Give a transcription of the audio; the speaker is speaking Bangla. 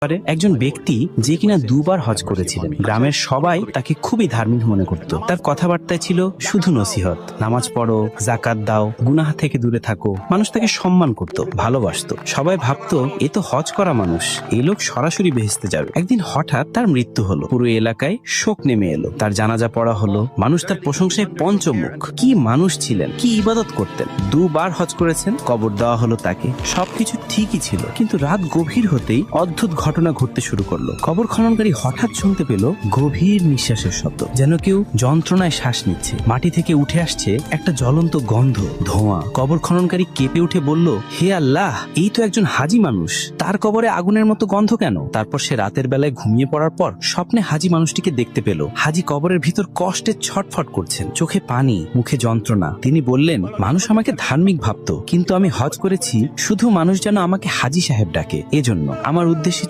পারে একজন ব্যক্তি যে কিনা দুবার হজ করেছিলেন। গ্রামের সবাই তাকে খুবই ধার্মিক মনে করত। তার কথাবার্তায় ছিল শুধু নসিহত। নামাজ পড়ো জাকাত দাও, গুনাহা থেকে দূরে থাকো। মানুষ তাকে সম্মান করত, ভালোবাসতো। সবাই ভাবতো, এ তো হজ করা মানুষ। এই লোক সরাসরি বেহেস্তে যাবে। একদিন হঠাৎ তার মৃত্যু হলো। পুরো এলাকায় শোক নেমে এলো। তার জানাজা পড়া হলো। মানুষ তার প্রশংসায় পঞ্চমুখ। কি মানুষ ছিলেন? কি ইবাদত করতেন? দুবার হজ করেছেন, কবর দেওয়া হলো তাকে। সবকিছু ঠিকই ছিল। কিন্তু রাত গভীর হতেই অদ্ভুত ঘটনা ঘটতে শুরু করল। কবর খননকারী হঠাৎ শুনতে পেল গভীর নিঃশ্বাসের শব্দ। যেন কেউ যন্ত্রণায় শ্বাস নিচ্ছে। মাটি থেকে উঠে আসছে একটা জ্বলন্ত গন্ধ, ধোঁয়া। কবর খননকারী কেঁপে উঠে বলল, হে আল্লাহ, এই তো একজন হাজি মানুষ। তার কবরে আগুনের মতো গন্ধ কেন? তারপর সে রাতের বেলায় ঘুমিয়ে পড়ার পর স্বপ্নে হাজি মানুষটিকে দেখতে পেল। হাজি কবরের ভিতর কষ্টে ছটফট করছেন। চোখে পানি, মুখে যন্ত্রণা। তিনি বললেন, মানুষ আমাকে ধার্মিক ভাবতো, কিন্তু আমি হজ করেছি শুধু মানুষ যেন আমাকে হাজি সাহেব ডাকে। এজন্য আমার উদ্দেশ্য